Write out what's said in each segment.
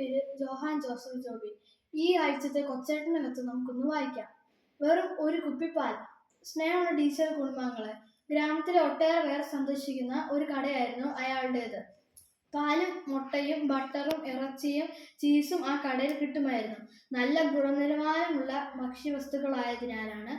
പേര് Johan Joseph Joby. ഈ ആഴ്ചത്തെ കൊച്ചേട്ടന്റെ കത്ത് നമുക്കൊന്ന് വായിക്കാം. വെറും ഒരു കുപ്പിപ്പാൽ. സ്നേഹമുള്ള ടീച്ചർ കുടുംബാംഗങ്ങളെ. ഗ്രാമത്തിലെ ഒട്ടേറെ പേർ സന്ദർശിക്കുന്ന ഒരു കടയായിരുന്നു അയാളുടേത്. പാലും മുട്ടയും ബട്ടറും ഇറച്ചിയും ചീസും ആ കടയിൽ കിട്ടുമായിരുന്നു. നല്ല ഗുണനിലവാരമുള്ള ഭക്ഷ്യവസ്തുക്കളായതിനാലാണ്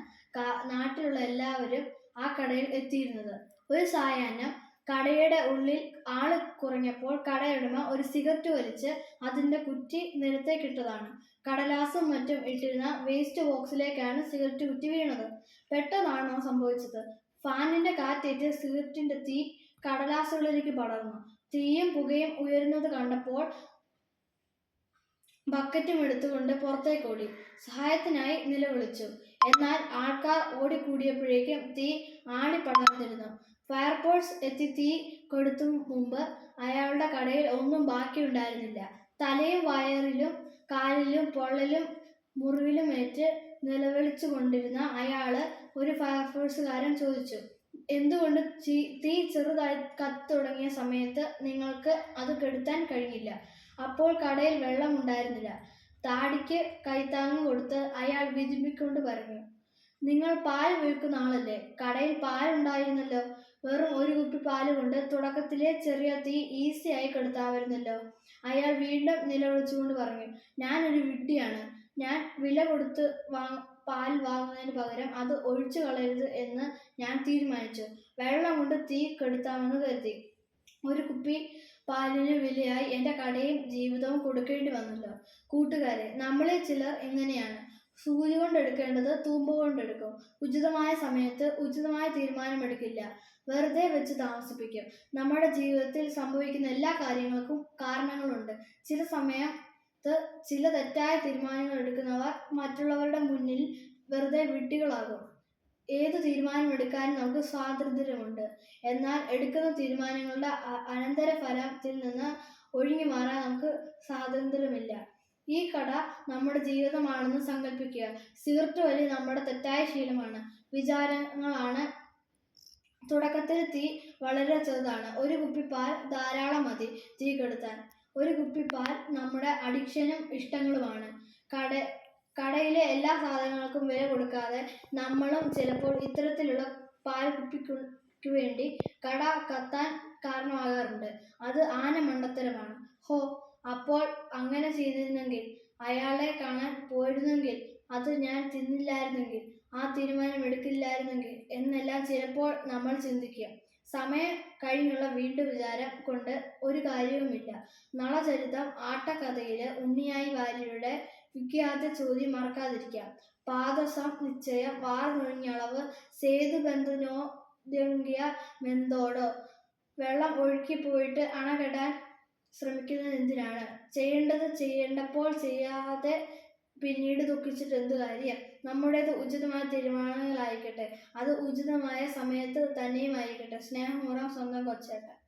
നാട്ടിലുള്ള എല്ലാവരും ആ കടയിൽ എത്തിയിരുന്നത്. ഒരു സായാഹ്നം കടയുടെ ഉള്ളിൽ ആൾ കുറഞ്ഞപ്പോൾ കടയുടമ ഒരു സിഗരറ്റ് വലിച്ച് അതിന്റെ കുറ്റി നിരത്തേക്കിട്ടതാണ് കടലാസും മറ്റും ഇട്ടിരുന്ന വേസ്റ്റ് ബോക്സിലേക്കാണ് സിഗരറ്റ് കുറ്റി വീണത്. പെട്ടെന്നാണ് സംഭവിച്ചത്? ഫാനിന്റെ കാറ്റേറ്റ് സിഗരറ്റിന്റെ തീ കടലാസുകളിലേക്ക് പടർന്നു. തീയും പുകയും ഉയരുന്നത് കണ്ടപ്പോൾ ബക്കറ്റും എടുത്തുകൊണ്ട് പുറത്തേക്ക് ഓടി സഹായത്തിനായി നിലവിളിച്ചു. എന്നാൽ ആൾക്കാർ ഓടിക്കൂടിയപ്പോഴേക്കും തീ ആളിപ്പടർന്നിരുന്നു. ഫയർഫോഴ്സ് എത്തി തീ കൊടുത്തും മുമ്പ് അയാളുടെ കടയിൽ ഒന്നും ബാക്കിയുണ്ടായിരുന്നില്ല. തലയും വയറിലും കാലിലും പൊള്ളലും മുറിവിലും ഏറ്റ് നിലവിളിച്ചു കൊണ്ടിരുന്ന അയാൾ ഒരു ഫയർഫോഴ്സുകാരൻ ചോദിച്ചു എന്തുകൊണ്ട് തീ ചെറുതായി കത്തുടങ്ങിയ സമയത്ത് നിങ്ങൾക്ക് അത് കെടുത്താൻ കഴിഞ്ഞില്ല? അപ്പോൾ കടയിൽ വെള്ളം ഉണ്ടായിരുന്നില്ല താടിക്ക് കൈത്താങ്ങ് കൊടുത്ത് അയാൾ വിതുമ്പിക്കൊണ്ട് പറഞ്ഞു നിങ്ങൾ പാൽ വിൽക്കുന്ന ആളല്ലേ? കടയിൽ പാലുണ്ടായിരുന്നല്ലോ. വെറും ഒരു കുപ്പി പാൽ കൊണ്ട് തുടക്കത്തിലെ ചെറിയ തീ ഈസിയായി കെടുത്താമായിരുന്നല്ലോ. അയാൾ വീണ്ടും നിലവിളിച്ചുകൊണ്ട് പറഞ്ഞു ഞാൻ ഒരു വിഡ്ഢിയാണ്. ഞാൻ വില കൊടുത്ത് വാങ് പാൽ വാങ്ങുന്നതിന് പകരം അത് ഒഴിച്ചു കളയരുത് എന്ന് ഞാൻ തീരുമാനിച്ചു. വെള്ളം കൊണ്ട് തീ കെടുത്താമെന്ന് കരുതി. ഒരു കുപ്പി പാലിന് വിലയായി എന്റെ കടയും ജീവിതവും കൊടുക്കേണ്ടി വന്നല്ലോ. കൂട്ടുകാരെ നമ്മളെ ചിലർ ഇങ്ങനെയാണ്. സൂചി കൊണ്ടെടുക്കേണ്ടത് തൂമ്പ കൊണ്ടെടുക്കും. ഉചിതമായ സമയത്ത് ഉചിതമായ തീരുമാനമെടുക്കില്ല. വെറുതെ വെച്ച് താമസിപ്പിക്കും. നമ്മുടെ ജീവിതത്തിൽ സംഭവിക്കുന്ന എല്ലാ കാര്യങ്ങൾക്കും കാരണങ്ങളുണ്ട്. ചില സമയത്ത് ചില തെറ്റായ തീരുമാനങ്ങൾ എടുക്കുന്നവർ മറ്റുള്ളവരുടെ മുന്നിൽ വെറുതെ വിഡ്ഢികളാകും. ഏത് തീരുമാനം എടുക്കാനും നമുക്ക് സ്വാതന്ത്ര്യമുണ്ട്. എന്നാൽ എടുക്കുന്ന തീരുമാനങ്ങളുടെ അനന്തര അനന്തരഫലത്തിൽ നിന്ന് ഒഴിഞ്ഞു മാറാൻ നമുക്ക് സ്വാതന്ത്ര്യമില്ല. ഈ കട നമ്മുടെ ജീവിതമാണെന്ന് സങ്കല്പിക്കുക സിഗരറ്റ് വലി നമ്മുടെ തെറ്റായ ശീലമാണ്. വിചാരങ്ങളാണ് തുടക്കത്തിൽ തീ വളരെ ചെറുതാണ് ഒരു കുപ്പി പാൽ ധാരാളം മതി തീ കെടുത്താൻ. ഒരു കുപ്പി പാൽ നമ്മുടെ അഡിക്ഷനും ഇഷ്ടങ്ങളുമാണ്. കട കടയിലെ എല്ലാ സാധനങ്ങൾക്കും വില കൊടുക്കാതെ നമ്മളും ചിലപ്പോൾ ഇത്തരത്തിലുള്ള പാൽ കുപ്പിക്ക് വേണ്ടി കട കത്താൻ കാരണമാകാറുണ്ട്. അത് ആന മണ്ടത്തരമാണ്. ഹോ അപ്പോൾ അങ്ങനെ ചെയ്തിരുന്നെങ്കിൽ അയാളെ കാണാൻ പോയിരുന്നെങ്കിൽ അത് ഞാൻ തിന്നില്ലായിരുന്നെങ്കിൽ ആ തീരുമാനം എടുക്കില്ലായിരുന്നെങ്കിൽ എന്നെല്ലാം ചിലപ്പോൾ നമ്മൾ ചിന്തിക്കും. സമയം കഴിഞ്ഞുള്ള വീണ്ടും വിചാരം കൊണ്ട് ഒരു കാര്യവുമില്ല. നളചരിതം ആട്ടക്കഥയിലെ ഉണ്ണിയായി വാര്യരുടെ വിഖ്യാത ചോദ്യം മറക്കാതിരിക്കാം. പാദസം നിശ്ചയം സേതു ബന്ധുനോ ദംഗ്യ മെന്തോടോ വെള്ളം ഒഴുക്കി പോയിട്ട് അണ കെട്ടാൻ ശ്രമിക്കുന്നത് എന്തിനാണ്? ചെയ്യേണ്ടത് ചെയ്യേണ്ടപ്പോൾ ചെയ്യാതെ പിന്നീട് ദുഃഖിച്ചിട്ട് എന്ത് കാര്യം? നമ്മുടേത് ഉചിതമായ തീരുമാനങ്ങളായിരിക്കട്ടെ അത് ഉചിതമായ സമയത്ത് തന്നെയുമായിരിക്കട്ടെ. സ്നേഹപൂർവം സ്വന്തം കൊച്ചേട്ടൻ